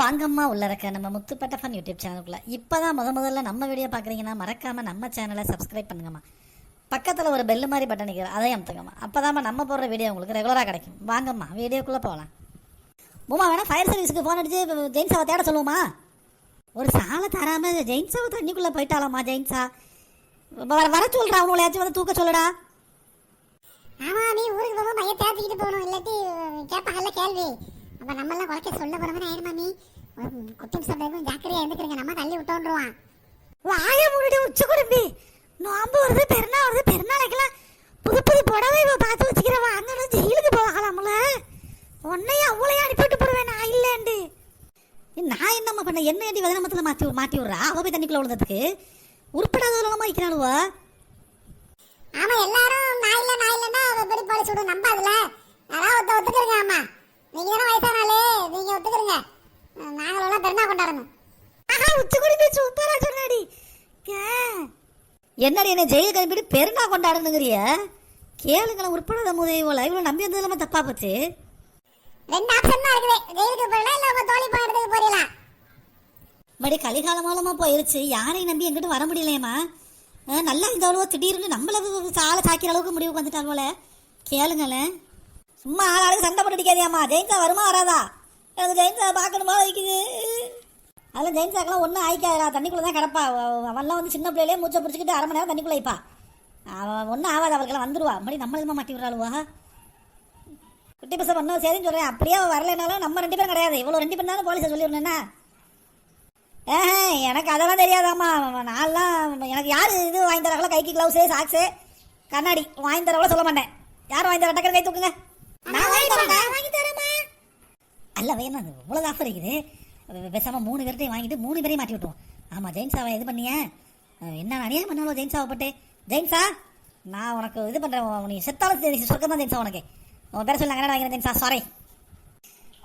வாங்கம்மா உள்ள இருக்க நம்ம முத்துப்பட்ட ஃபன் யூடியூப் சேனலுக்குள்ள. இப்பதான் முத முதல்ல நம்ம வீடியோ பார்க்குறீங்கன்னா மறக்காமல் நம்ம சேனலை சப்ஸ்கிரைப் பண்ணுங்கம்மா. பக்கத்தில் ஒரு பெல்லு மாதிரி பட்டன் நிற்கிற அதையும் அமுத்துங்கம்மா. அப்போதாம்மா நம்ம போடுற வீடியோ உங்களுக்கு ரெகுலராக கிடைக்கும். வாங்கம்மா வீடியோக்குள்ளே போகலாம் உமா வேணா ஃபயர் சர்வீஸுக்கு ஃபோன் அடிச்சு ஜெயின்ஸாவை தேட சொல்லுவோமா? ஒரு சாலை தராமல் ஜெயின்ஸாவை தண்ணிக்குள்ளே போயிட்டாலாமா ஜெயின்ஸா? வர வர சொல்கிறா அவங்களையாச்சும் வந்து தூக்க சொல்லுடா. ஆமாம் நீ ஊருக்கு போகும்போது மைய தேர்த்திக்கிட்டு போகணும் இல்லாட்டி கேட்பாங்கல்ல கேள்வி. அப்ப நம்ம எல்லாம் குறைக்க சொல்ல போறவன ஆயிடுமா நீ? குட்டி சொல்றதுக்கும் ஜாக்கிரதையா இருந்துக்கிறீங்க. நம்ம தள்ளி விட்டோன்றுவான். வாய முன்னாடி உச்ச குடும்பி. நோம்பு வருது பெருநாள் வருது பெருநாளைக்கெல்லாம் புது புது புடவை இப்போ பார்த்து வச்சுக்கிறவா அங்கே ஜெயிலுக்கு போகலாம்ல உன்னையும் அவளையும் அனுப்பிட்டு போடுவேன் நான் இல்லைண்டு நான் என்னம்மா பண்ண? என்ன ஏண்டி வதனமத்தில் மாற்றி மாட்டி விட்றா? அவள் போய் தண்ணிக்குள்ளே விழுந்ததுக்கு? உருப்படாதவளமா இருக்கிறாளுவா ஆமா எல்லாரும் நான் இல்லை நான் இல்லைன்னா பெரிய போலீஸ் விடு நம்ப அதுல. யாராவது ஒருத்த ஆமா. நீங்க தானே வயசானாலே நீங்க ஒத்துக்கிறங்க. நாங்களெல்லாம் பெருனா கொண்டாடணும். ஆஹா உச்ச குடும்பி சூப்பரா சொன்னாடி. என்னடி என்ன ஜெயிலுக்கு அனுப்பிட்டு பெருநா கொண்டாடணுங்கிறிய? கேளுங்களேன் உருப்படாத முதல் இவ்வளோ நம்பி வந்தது இல்லாம தப்பா போச்சு. ரெண்டு ஆப்ஷன் தான் இருக்குது. ஜெயிலுக்கு போறலாம் இல்ல உங்க தோழி போயிடறதுக்கு போறீங்களா? மடி கலிகாலம் மூலமா போயிருச்சு. யாரையும் நம்பி எங்கிட்ட வர முடியலையம்மா. நல்லா இருந்தவளோ திடீர்னு நம்மள சாலை சாக்கிற அளவுக்கு முடிவுக்கு வந்துட்டாள் போல. கேளுங்களேன் சும்மா ஆளாளுக்கு சண்டை போட்டு அடிக்காதியாம்மா வருமா வராதா? எனக்கு ஜெயின்சா பார்க்கணுமா வைக்குது. அதெல்லாம் ஜெயின்சாக்கெல்லாம் ஒன்றும் ஆயிக்காதா தண்ணிக்குள்ளே தான் கிடப்பா. அவ- அவன்லாம் வந்து சின்ன பிள்ளையிலே மூச்சை பிடிச்சிக்கிட்டு அரை மணி நேரம் தண்ணிக்குள்ளே வைப்பா அவன் ஒன்றும் ஆகாது அவளுக்கெல்லாம் வந்துடுவா மறுபடி நம்மளுமா மாட்டி விடுறாளுவா? குட்டி பசங்க ஒன்றும் சரின்னு சொல்கிறேன் அப்படியே வரலைனாலும் நம்ம ரெண்டு பேரும் கிடையாது. இவ்வளோ ரெண்டு பேரும் தானே போலீஸை சொல்லிடணுன்னா ஏஹே எனக்கு அதெல்லாம் தெரியாதாம்மா. நான்லாம் எனக்கு யார் இது வாங்கி தராங்களோ? கைக்கு க்ளவுஸு சாக்ஸு கண்ணாடி. வாங்கி தரவளோ சொல்ல மாட்டேன். யார் வாங்கி தர? டக்கர் கை தூக்குங்க. நான் வாங்கி நான் வாங்கி அல்ல வேணும் அது இவ்வளோ ஆஃபர் இருக்குது. பே- மூணு பேர்ட்டையும் வாங்கிட்டு மூணு பேரையும் மாட்டி விட்டுருவோம். ஆமாம் ஜெயின்ஸாவை இது பண்ணிய. என்ன அநியாயம் பண்ணாலும் ஜெயின்ஸாவை போட்டு. ஜெயின்ஸா நான் உனக்கு இது பண்ணுறேன் நீ செத்தாலும் சரி சொர்க்கம் தான் ஜெயின்ஸா உனக்கு. உன் பேரை சொல்லி கண்ணாடி வாங்கிறேன் ஜெயின்ஸா சாரி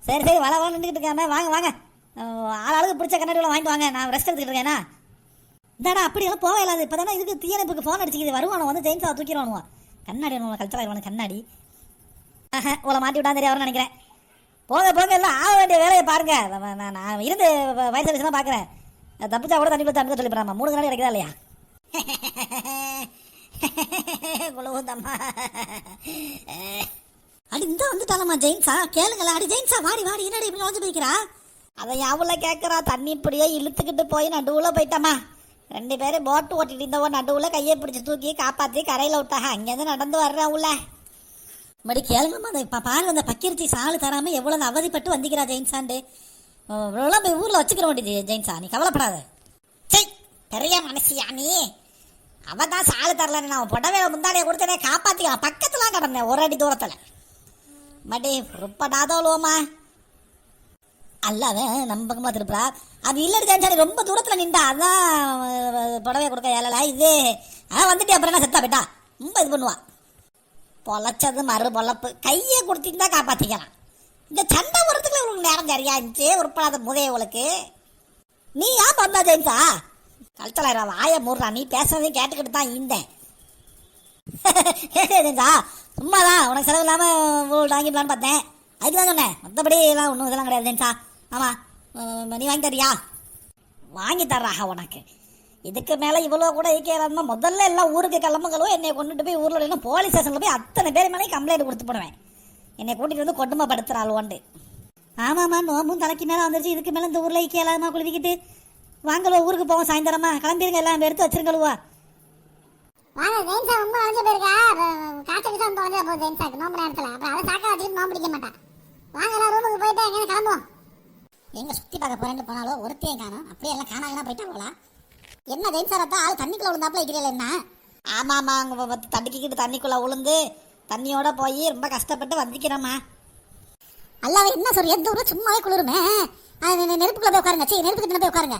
சரி சரி வள வள நின்றுக்கிட்டு இருக்காம வாங்க வாங்க. ஆளாளுக்கு பிடிச்ச கண்ணாடியில் வாங்கிட்டு வாங்க. நான் ரெஸ்ட் எடுத்துக்கிட்டு இருக்கேனா இதாடா அப்படியெல்லாம் போக இல்லாது இப்போ தானே இதுக்கு தீயணைப்புக்கு ஃபோன் அடிச்சுக்கிது. வருவானோ வந்து ஜெயின்ஸாவை தூக்கிடுவானுவா. கண்ணாடி ஒன்று கழுத்தலாயிருவானு கண்ணாடி. உங்களை மாட்டி விட்டான் தெரியாதுன்னு நினைக்கிறேன். போங்க போங்க எல்லாம் ஆக வேண்டிய வேலையை பாருங்க. நான் நான் இருந்து வயசு வயசு தான் பார்க்குறேன் தப்பிச்சா கூட தண்ணி கொடுத்து அனுப்ப சொல்லி போறாமா மூணு கண்ணாடி கிடைக்குதா இல்லையா? குழுவுந்தம்மா அடி இந்த வந்துட்டாலம்மா ஜெயின்ஸா? கேளுங்களா அடி ஜெயின்ஸா வாடி வாடி. என்னடி இப்படி நுழைஞ்சு போய்க்கிறா அதை யாவுல கேட்குறா தண்ணி இப்படியே இழுத்துக்கிட்டு போய் நடுவில் போயிட்டாமா ரெண்டு பேரும் போட்டு ஓட்டிட்டு இருந்தவோ நடுவில் கையை பிடிச்சி தூக்கி காப்பாற்றி கரையில் விட்டாங்க. அங்கேருந்து நடந்து வர்றேன் உள்ள மடி கேளுங்கம்மா அந்த பாருங்க அந்த பக்கிரிச்சி சாலு தராம எவ்வளவு அவதிப்பட்டு வந்திக்கிறா ஜெயின்சாண்டு போய் ஊரில் வச்சுக்கிற வேண்டியது ஜெயின்ஸா நீ கவலைப்படாத. சை பெரிய மனசியா நீ? அவ தான் சாலு தரல நான் புடவை முந்தாடியை கொடுத்தனே காப்பாத்திக்கலாம் பக்கத்துல கிடந்தேன் ஒரு அடி தூரத்துல. மடி ருப்படாதோலுவோமா அல்லாத நம்ம பக்கமா திருப்பா அது இல்லடி ஜெயின்சாடி ரொம்ப தூரத்துல நின்றா. அதான் அஹ், புடவைய கொடுக்க ஏழல இது. ஆ வந்துட்டு அப்புறம் என்ன செத்தா போயிட்டா ரொம்ப இது பண்ணுவான் பொழைச்சது மறு பொழப்பு கையை கொடுத்திருந்தா காப்பாத்திக்கலாம். இந்த சண்டை வரத்துக்குள்ள உங்களுக்கு நேரம் சரியா? இருந்துச்சு உருப்படாத முதைய உங்களுக்கு. நீ ஏன் வந்தா ஜெயின்ஸா? கழுத்தலாயிரா வாய மூடுறா. நீ பேசுறதையும் கேட்டுக்கிட்டு தான் இருந்தேன். ஜெயின்ஸா சும்மாதான். உனக்கு செலவு இல்லாம வாங்கிடலான்னு பார்த்தேன். அதுக்கு தான் சொன்னேன். மற்றபடி எல்லாம் ஒன்றும் இதெல்லாம் கிடையாது ஜெயின்ஸா. ஆமா. நீ வாங்கி தரியா வாங்கி தர்றாக உனக்கு. இதுக்கு மேல இவ்வளவு கூட ஈக்கியறாருன்னா முதல்ல எல்லாம் ஊருக்கு கிளம்புங்களோ என்னை கொண்டுட்டு போய் ஊர்ல எல்லாம் போலீஸ் ஸ்டேஷன்ல போய் அத்தனை பேர் மேலே கம்ப்ளைண்ட் கொடுத்து போடுவேன். என்னை கூட்டிட்டு வந்து கொடுமைப்படுத்துறாள் ஒன்று ஆமாம்மா நோம்பும் தலைக்கு மேலே வந்துருச்சு. இதுக்கு மேலே இந்த ஊரில் ஈக்கியலாமா குளிக்கிட்டு வாங்கலோ ஊருக்கு போவோம் சாயந்தரமா. கிளம்பிருங்க எல்லாம் எடுத்து வச்சிருக்கலுவா வாங்க ரொம்ப வளைஞ்சு போயிருக்கா. காய்ச்சல் கிட்ட வந்து வந்து போகுது ஜெயின்சாக்கு நோம்பு நேரத்துல. அப்புறம் அதை சாக்கா வச்சுட்டு நோம்பு பிடிக்க மாட்டான் வாங்க எல்லாம் ரூமுக்கு போயிட்டு எங்கே கிளம்புவோம். எங்க சுத்தி பார்க்க போறேன்னு போனாலும் ஒருத்தையும் காணும். அப்படியே எல்லாம் காணாங்கன்னா போயிட்டாங்களா என்ன ஜெயின்சாரத்தா ஆள் தண்ணிக்குள்ள விழுந்தாப்புல இருக்கிறீங்களா என்ன? ஆமா ஆமா அங்க வந்து தண்ணிக்கிட்டு தண்ணிக்குள்ள உளுந்து தண்ணியோட போய் ரொம்ப கஷ்டப்பட்டு வந்திக்கிறோம்மா. அல்லாவே என்ன சொல்ற எந்த ஊரும் சும்மாவே குளிருமே? நெருப்புக்குள்ள போய் உட்காருங்க. சரி நெருப்பு கிட்ட போய் உட்காருங்க.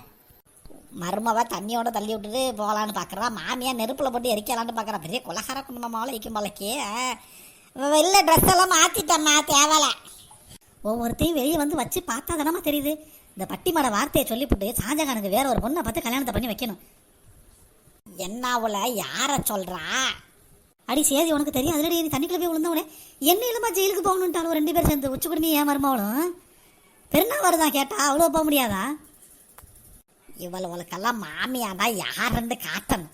மருமவ தண்ணியோட தள்ளி விட்டுட்டு போகலான்னு பார்க்குறா மாமியா நெருப்பில் போட்டு எரிக்கலான்னு பார்க்குறா பெரிய குலகார குடும்பமாவில் இக்கும் போலக்கே இல்லை ட்ரெஸ் எல்லாம் மாற்றிட்டம்மா தேவல. ஒவ்வொருத்தையும் வெளியே வந்து வச்சு பார்த்தா தானம்மா தெரியுது. இந்த பட்டிமட வார்த்தையை சொல்லிவிட்டு ஷாஜகானுக்கு வேற ஒரு பொண்ணை பார்த்து கல்யாணத்தை பண்ணி வைக்கணும். என்னாவுல யாரை சொல்றா? அடி சேதி உனக்கு தெரியும். அதில் நீ தண்ணிக்குள்ள போய் விழுந்தவனே. என்ன இல்லாம ஜெயிலுக்கு போகணுன்ட்டாலும் ரெண்டு பேரும் சேர்ந்து உச்சி குடுமி ஏன் மருமவளும் பெருநா வருதான் கேட்டா? அவ்வளோ போக முடியாதா? இவளுக்கெல்லாம் மாமியானா யாருன்னு காட்டணும்.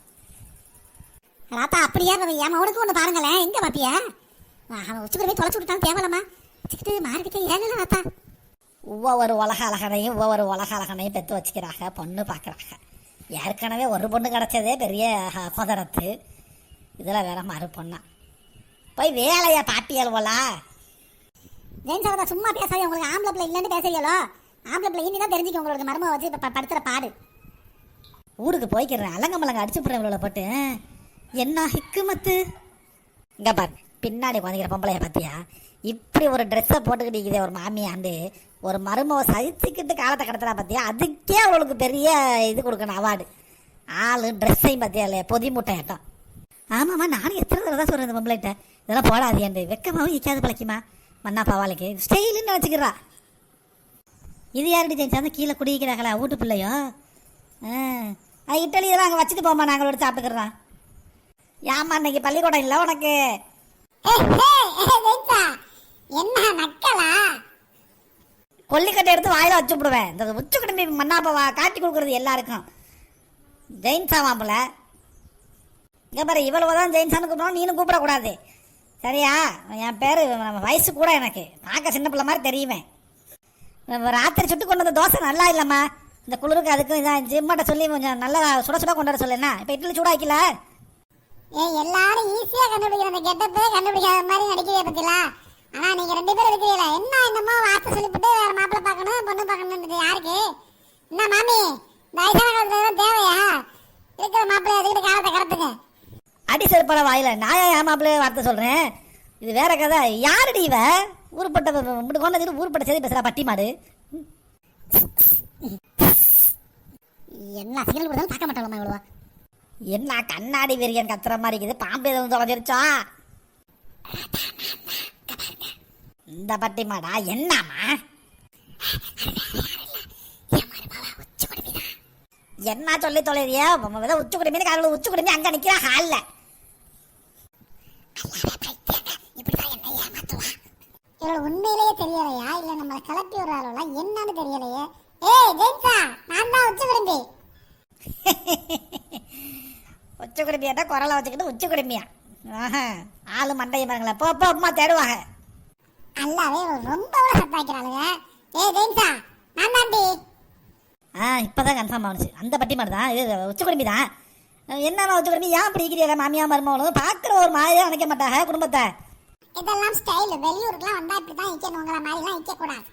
ராத்தா அப்படியே என் மகனுக்கு ஒன்று பாருங்களேன். எங்க பாப்பியா? அவன் உச்சி போய் தொலைச்சு விட்டாலும் தேவலமா வச்சுக்கிட்டு மாறிக்கிட்டே ராத்தா. ஒவ்வொரு உலக அழகனையும் ஒவ்வொரு உலக அழகனையும் பெற்று வச்சுக்கிறாங்க பொண்ணு பார்க்குறாங்க ஏற்கனவே ஒரு பொண்ணு கிடச்சதே பெரிய பதறத்து இதில் வேற மறு பொண்ணா. போய் வேலையை பாட்டியல் போலா. ஜெயின் சாரதா சும்மா பேசாதே உங்களுக்கு ஆம்பளை பிள்ளை இல்லைன்னு பேசுறீங்களோ? ஆம்பளை பிள்ளை இனி தான் தெரிஞ்சுக்க உங்களுக்கு மருமக வச்சு இப்போ படுத்துற பாடு. ஊருக்கு போய்க்கிறேன் அலங்க மலங்க அடிச்சு போடுறேன் இவ்வளோ போட்டு. என்ன ஹிக்குமத்து? இங்கே பாரு பின்னாடி குழந்தைகிற பொம்பளைய பார்த்தியா? இப்படி ஒரு ட்ரெஸ்ஸை போட்டுக்கிட்டு இருக்குது ஒரு மாமியாண்டு ஒரு மருமவை சகிச்சுக்கிட்டு காலத்தை கடத்துறா பார்த்தியா? அதுக்கே அவளுக்கு பெரிய இது கொடுக்கணும் அவார்டு ஆளு ட்ரெஸ்ஸையும் பார்த்தியா இல்லையா? பொதி மூட்டை ஆட்டம். ஆமாம்மா நானும் எத்தனை தடவை தான் சொல்கிறேன் இந்த பொம்பளைகிட்ட. இதெல்லாம் போடாதியாண்டு வெக்கமாகவும் இக்காது பழைக்குமா மண்ணா பவாலைக்கு ஸ்டைலுன்னு நினச்சிக்கிறா. இது யாருடைய ஜெயிச்சாந்து கீழே குடிக்கிறாங்களா வீட்டு பிள்ளையோ? ஆ. இட்டலி இதெல்லாம் அங்கே வச்சுட்டு போமா நாங்கள் சாப்பிட்டுக்கிறோம். ஏம்மா இன்னைக்கு பள்ளிக்கூடம் இல்லை உனக்கு? என்ன நக்கலா? கொல்லிக்கட்டை எடுத்து வாயில வச்சு விடுவேன். இந்த உச்சு குடும்பி மண்ணாப்பா காட்டி கொடுக்குறது எல்லாருக்கும். ஜெயின்ஸா மாப்பிள இங்கே பாரு இவ்வளவு தான் ஜெயின்ஸான்னு கூப்பிடணும் நீனும் கூப்பிடக்கூடாது. சரியா? என் பேர் வயசு கூட எனக்கு. பார்க்க சின்ன பிள்ளை மாதிரி தெரியுமே. ராத்திரி சுட்டு கொண்டு வந்த தோசை நல்லா இல்லைம்மா. இந்த குளிருக்கு அதுக்கும் இதான் ஜிம்மாட்ட சொல்லி கொஞ்சம் நல்லா சுட சுட கொண்டு வர சொல்லுண்ணா இப்போ இட்லி சூடாக்கல? ஏய் எல்லாரும் ஈஸியா கண்டுபிடிக்கிற அந்த கெட்டப்பே கண்டுபிடிக்காத மாதிரி நடிக்கிறே பத்திலா. ஆனா நீங்க ரெண்டு பேரும் இருக்கிறீங்களா? என்ன என்னமோ வார்த்தை சொல்லிவிட்டு வேற மாப்பிள்ளை பார்க்கணும் பொண்ணு பார்க்கணும்ன்றது யாருக்கு? என்ன மாமி? வயசான காலத்துல தேவையா? இருக்கிற மாப்பிள்ளை அதுக்கிட்ட காலத்தை கடத்துங்க. அடி செருப்பால வாயில. நான் ஏன் மாப்பிள்ளைய வார்த்தை சொல்றேன்? இது வேற கதை. யாருடி இவ? ஊருப்பட்ட இப்படி கொண்டது ஊருப்பட்ட செய்தி பேசுறா பட்டி மாடு. என்ன சிக்கல் கொடுத்தாலும் பார்க்க மாட்டாங்களா இவ்வளவா என்ன கண்ணாடி வெறியன் கத்துற மாதிரி இருக்குது? பாம்பு எதுவும் தொலைஞ்சிருச்சா? இந்த பட்டிமாடா என்னம்மா? என்ன சொல்லி தொலைறியா? உச்சு குடும்பி காலையில் உச்சு குடும்பி அங்க நிக்கிறா ஹால்ல இவளோட உண்மையிலேயே தெரியலையா? இல்ல நம்மளை கிளப்பி விடுறாளா என்னன்னு தெரியலையே? ஏய் ஜெயிச்சா நான் தான் உச்ச விரும்பி உச்ச குடும்பியாட்டா குரலை வச்சுக்கிட்டு உச்ச குடும்பியா ஆஹா, ஆளு மண்டைய பாருங்களேன் போ போ அம்மா தேடுவாங்க. அல்லாவே ரொம்ப சத்தாக்கிறாளுங்க ஏய் ஜெயிச்சா நான் தாண்டி ஆ இப்பதான் கன்ஃபார்ம் ஆனிச்சு. அந்த பட்டி மாதிரி தான் இது உச்ச குடும்பி தான் என்னம்மா உச்ச குடும்பி ஏன் பிடிக்கிறீங்க மாமியா மருமகளும் பார்க்குற ஒரு மாதிரியா நினைக்க மாட்டாங்க குடும்பத்தை? இதெல்லாம் ஸ்டைல் வெளியூருக்குலாம் வந்தா இப்படிதான் நிக்கணும். உங்களை மாதிரிலாம் நிக்க கூடாது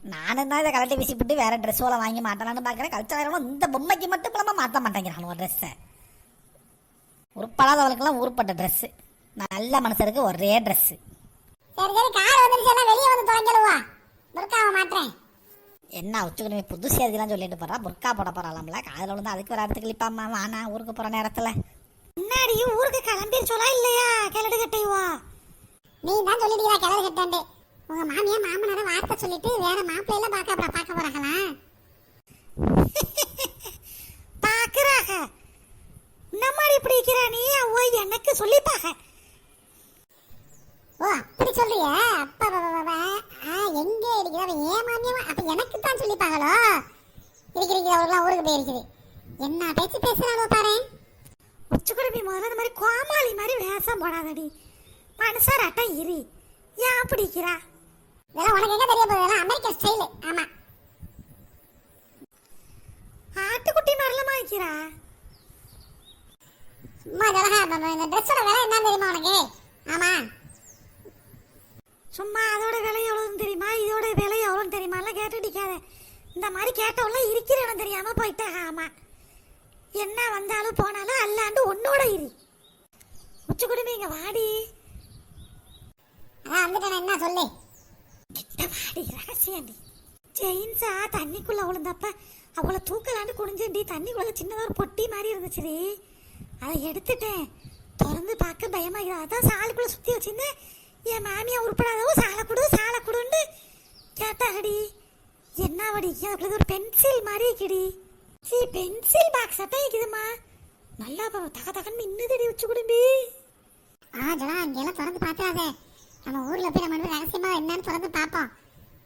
நானும் தான் இதை கலட்டி வீசிப்பிட்டு வேற ட்ரெஸ் போல வாங்கி மாட்டலான்னு பார்க்குறேன். கல்ச்சர் இந்த பொம்மைக்கு மட்டும் இப்ப மாற்ற மாட்டேங்கிறான் ஒரு ட்ரெஸ்ஸை உருப்படாதவளுக்கெல்லாம் உருப்பட்ட ட்ரெஸ்ஸு நல்ல மனுஷருக்கு ஒரே ட்ரெஸ்ஸு சரி சரி கார் வந்துருச்சுன்னா வெளியே வந்து தொலைஞ்சிடுவா துர்காவை மாட்டுறேன். என்ன உச்சுக்குமே புது செய்திலாம் சொல்லிட்டு போறா? புர்கா போட போறாளாம்ல? காதில் விழுந்து அதுக்கு வர இடத்துக்கு கிளிப்பாம்மா வானா ஊருக்கு போற நேரத்துல. முன்னாடி ஊருக்கு கிளம்பிருச்சோலா இல்லையா? கிளடு கட்டையுவா நீ தான் சொல்லிட்டீங்களா கிளறு கட்டாண்டு உங்க மாமியா மாமனார வார்த்தை சொல்லிட்டு வேற மாப்பிள்ளையில பார்க்க அப்புறம் பார்க்க போறாங்களா பாக்குறாக நம்மாடி இப்படி இருக்கிறா நீ ஓ எனக்கு சொல்லிப்பாக ஓ அப்படி சொல்றியா அப்பா எங்க இருக்கிறவ ஏன் மாமியாவா அப்ப எனக்கு தான் சொல்லிப்பாங்களோ இருக்கிறீங்க அவர்களாம் ஊருக்கு போயிருக்குது என்ன பேச்சு பாரு. முதல்ல இந்த மாதிரி கோமாளி மாதிரி வேஷம் போடாதடி. மனுஷராட்டம் இரு. ஏன் பிடிக்கிறா இதெல்லாம் உனக்கு எங்க தெரிய போகுது? இதெல்லாம் அமெரிக்கன் ஆமா. ஆட்டுக்குட்டி மரலமா வைக்கிறா சும்மா இதெல்லாம் இந்த ட்ரெஸ்ஸோட விலை என்ன தெரியுமா உனக்கு? ஆமா. சும்மா அதோட விலை எவ்வளோன்னு தெரியுமா? இதோட விலை எவ்வளோன்னு தெரியுமாலாம் கேட்டு அடிக்காத இந்த மாதிரி கேட்டவெல்லாம் இருக்கிறேன்னு தெரியாம போயிட்டேன். ஆமா. என்ன வந்தாலும் போனாலும் அல்லாண்டு உன்னோட இரு. உச்சுக்குடுமி இங்க வாடி. அதான் வந்துட்டேன் என்ன சொல்லு? கிட்ட வாடி ரகசியண்டி ஜெயின்ஸா தண்ணிக்குள்ள விழுந்தப்ப அவளை தூக்கலாண்டு குடிஞ்சுண்டி தண்ணிக்குள்ள சின்னதாக ஒரு பொட்டி மாதிரி இருந்துச்சுடி. அதை எடுத்துட்டேன். திறந்து பார்க்க பயமாகிறா அதான் சாலுக்குள்ள சுத்தி வச்சிருந்தேன். என் மாமியா உருப்படாதவோ சாலை கொடு சாலை கொடுன்னு கேட்டாகடி என்ன வடி அதுக்குள்ள ஒரு பென்சில் மாதிரி இருக்குடி. சீ பென்சில் பாக்ஸ் தான் இருக்குதுமா நல்லா பா- தக தகன்னு இன்னுதடி வச்சு குடும்பி. ஆ ஜனா இங்கெல்லாம் திறந்து பார்த்துறாதே. நம்ம ஊர்ல போய் நம்ம ரகசியமா என்னன்னு திறந்து பார்ப்போம்.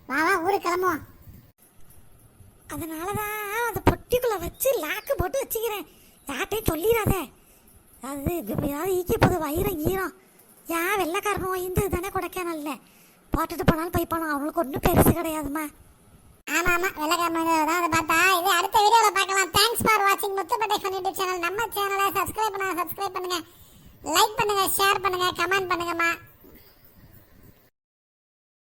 வா வா ஊருக்கு கிளம்புவோம். அதனால தான் அந்த பொட்டிக்குள்ளே வச்சு லாக்கு போட்டு வச்சுக்கிறேன். யார்கிட்டையும் சொல்லிடாத. அது ஏதாவது ஈக்கி போது வயிறம் ஈரம். ஏன் வெள்ளைக்காரனும் இந்த தானே கொடைக்கானல்ல. போட்டுட்டு போனாலும் போய் போனோம் அவங்களுக்கு ஒன்றும் பெருசு கிடையாதும்மா. ஆமா ஆமா வெள்ளக்காரன் தான் அதை பார்த்தா இது அடுத்த வீடியோல பார்க்கலாம். தேங்க்ஸ் ஃபார் வாட்சிங் முத்துப்பட்டை ஃபன் யூடியூப் சேனல் நம்ம சேனலை சப்ஸ்கிரைப் பண்ண சப்ஸ்கிரைப் பண்ணுங்க. லைக் பண்ணுங்க ஷேர் பண்ணுங்க கமெண்ட் பண்ணுங்கம்மா.